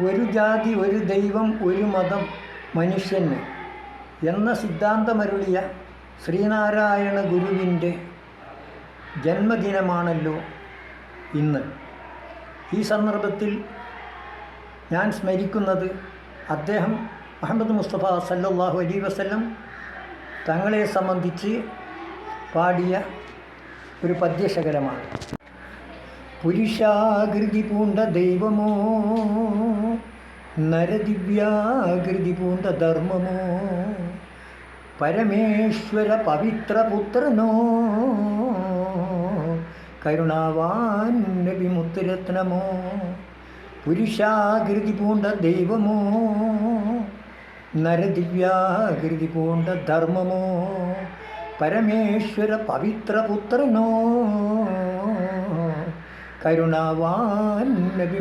ഒരു ജാതി ഒരു ദൈവം ഒരു മതം മനുഷ്യന് എന്ന സിദ്ധാന്തമരുളിയ ശ്രീനാരായണ ഗുരുവിന്റെ ജന്മദിനമാണല്ലോ ഇന്ന്. ഈ സന്ദർഭത്തിൽ ഞാൻ സ്മരിക്കുന്നത് അദ്ദേഹം മുഹമ്മദ് മുസ്തഫ സല്ലാഹു അലി വസ്ലം തങ്ങളെ സംബന്ധിച്ച് പാടിയ ഒരു പദ്യശകലമാണ്. പുരുഷാകൃതി പൂണ്ട ദൈവമോ നരദിവ്യാകൃതി പൂണ്ട ധർമ്മമോ? പരമേശ്വര പവിത്രപുത്രനോ കരുണാവാൻ നബി പുരുഷാകൃതി പൂണ്ട ദൈവമോ? നരദിവ്യാകൃതി പൂണ്ട ധർമ്മമോ? പരമേശ്വര പവിത്രപുത്രനോ കരുണാവാൻ നബി